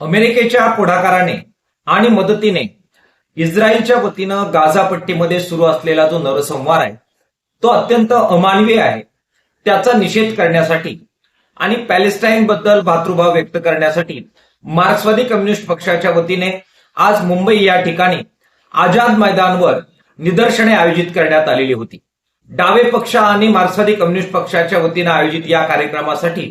अमेरिकेच्या पुढाकाराने आणि मदतीने इस्रायलच्या वतीनं गाझापट्टीमध्ये सुरू असलेला जो नरसंहार आहे तो अत्यंत अमानवीय आहे. त्याचा निषेध करण्यासाठी आणि पॅलेस्टाईन बद्दल भातृभाव व्यक्त करण्यासाठी मार्क्सवादी कम्युनिस्ट पक्षाच्या वतीने आज मुंबई या ठिकाणी आझाद मैदानवर निदर्शने आयोजित करण्यात आलेली होती. डावे पक्ष आणि मार्क्सवादी कम्युनिस्ट पक्षाच्या वतीनं आयोजित या कार्यक्रमासाठी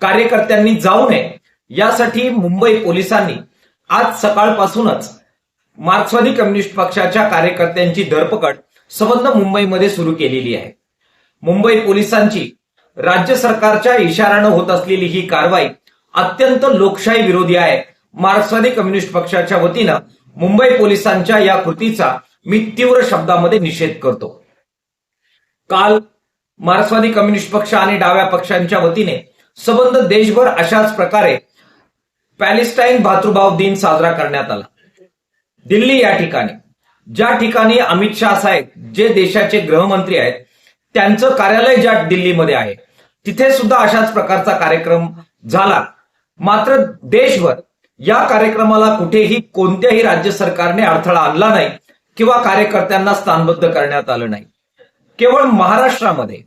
कार्यकर्त्यांनी जाऊ नये यासाठी मुंबई पोलिसांनी आज सकाळपासूनच मार्क्सवादी कम्युनिस्ट पक्षाच्या कार्यकर्त्यांची धरपकड सबंध मुंबईमध्ये सुरू केलेली आहे. मुंबई पोलिसांची राज्य सरकारच्या इशाऱ्यानं होत असलेली ही कारवाई अत्यंत लोकशाही विरोधी आहे. मार्क्सवादी कम्युनिस्ट पक्षाच्या वतीनं मुंबई पोलिसांच्या या कृतीचा मी तीव्र शब्दामध्ये निषेध करतो. काल मार्क्सवादी कम्युनिस्ट पक्ष आणि डाव्या पक्षांच्या वतीने सबंध देशभर अशाच प्रकारे पॅलेस्टाईन भातृभाव दिन साजरा करण्यात आला. दिल्ली या ठिकाणी. ज्या ठिकाणी अमित शाह साहेब जे देशाचे गृहमंत्री आहेत त्यांचं कार्यालय ज्या दिल्लीमध्ये आहे तिथे सुद्धा अशाच प्रकारचा कार्यक्रम झाला. मात्र देशभर या कार्यक्रमाला कुठेही कोणत्याही राज्य सरकारने अडथळा आणला नाही किंवा कार्यकर्त्यांना स्थानबद्ध करण्यात आलं नाही. केवळ महाराष्ट्रामध्ये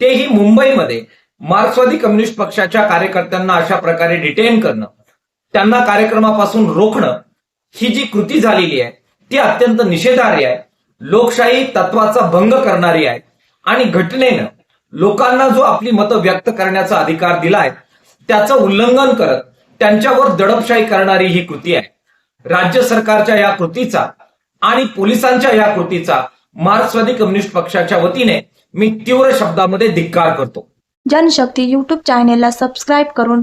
तेही मुंबईमध्ये मार्क्सवादी कम्युनिस्ट पक्षाच्या कार्यकर्त्यांना अशा प्रकारे डिटेन करणं त्यांना कार्यक्रमापासून रोखणं ही जी कृती झालेली आहे ती अत्यंत निषेधार्ह आहे. लोकशाही तत्वाचा भंग करणारी आहे. आणि घटनेनं लोकांना जो आपली मतं व्यक्त करण्याचा अधिकार दिलाय त्याचं उल्लंघन करत त्यांच्यावर दडपशाही करणारी ही कृती आहे. राज्य सरकारच्या या कृतीचा आणि पोलिसांच्या या कृतीचा मार्क्सवादी कम्युनिस्ट पक्षाच्या वतीने मी तीव्र शब्दामध्ये धिक्कार करतो. जनशक्ती युट्यूब चॅनेलला सबस्क्राईब करून